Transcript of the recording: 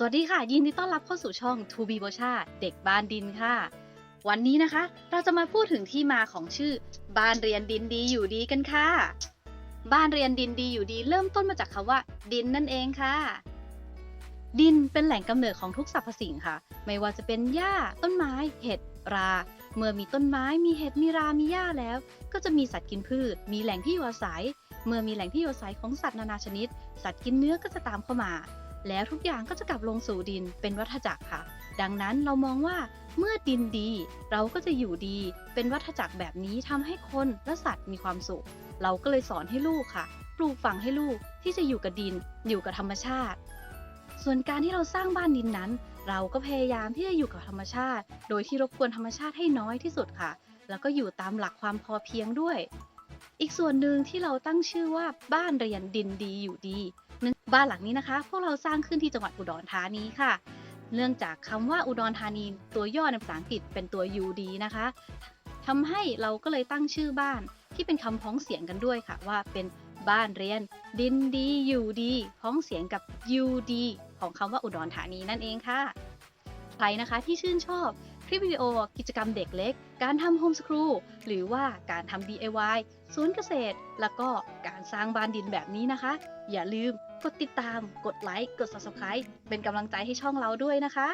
สวัสดีค่ะ ยินดีต้อนรับเข้าสู่ช่อง To Be โบชาเด็กบ้านดินค่ะ วันนี้นะคะ เราจะมาพูดถึงที่มาของชื่อ บ้านเรียนดินดีอยู่ดีกันค่ะ บ้านเรียนดินดีอยู่ดี เริ่มต้นมาจากคำว่า ดินนั่นเองค่ะ ดินเป็นแหล่งกำเนิดของทุกสรรพสิ่งค่ะ ไม่ว่าจะเป็นหญ้า ต้นไม้ เห็ด รา เมื่อมีต้นไม้ มีเห็ด มีรา มีหญ้าแล้ว ก็จะมีสัตว์กินพืช มีแหล่งที่อยู่อาศัย เมื่อมีแหล่งที่อยู่อาศัยของสัตว์นานาชนิด สัตว์กินเนื้อก็จะตามเข้ามา แล้วทุกอย่างก็จะกลับลงสู่ดินเป็นวัฏจักรค่ะ ดังนั้นเรามองว่าเมื่อดินดี เราก็จะอยู่ดี เป็นวัฏจักรแบบนี้ทำให้คนและสัตว์มีความสุข เราก็เลยสอนให้ลูกค่ะ ปลูกฝังให้ลูกที่จะอยู่กับดิน อยู่กับธรรมชาติ ส่วนการที่เราสร้างบ้านดินนั้น เราก็พยายามที่จะอยู่กับธรรมชาติ โดยที่รบกวนธรรมชาติให้น้อยที่สุดค่ะ แล้วก็อยู่ตามหลักความพอเพียงด้วย อีกส่วนหนึ่งที่เราตั้งชื่อว่าบ้านเรียนดินดีอยู่ดีนื่องบ้านหลังนี้นะคะ พวกเราสร้างขึ้นที่จังหวัดอุดรธานีค่ะ เนื่องจากคำว่าอุดรธานีตัวย่อในภาษาอังกฤษเป็นตัว UD นะคะทำให้เราก็เลยตั้งชื่อบ้านที่เป็นคำพ้องเสียงกันด้วยค่ะว่าเป็นบ้านเรียน ดินดีอยู่ดีพ้องเสียงกับ UD ของคำว่าอุดรธานีนั่นเองค่ะ ใครนะคะที่ชื่นชอบ คลิปวิดีโอกิจกรรมเด็กเล็ก การทำโฮมส o ูหรือว่าการทำ DIY สวนเกษตร แล้วก็การสร้างบ้านดินแบบนี้นะคะ อย่าลืมกดติดตาม กดไลค์ กด Subscribe เป็นกำลังใจให้ช่องเราด้วยนะคะ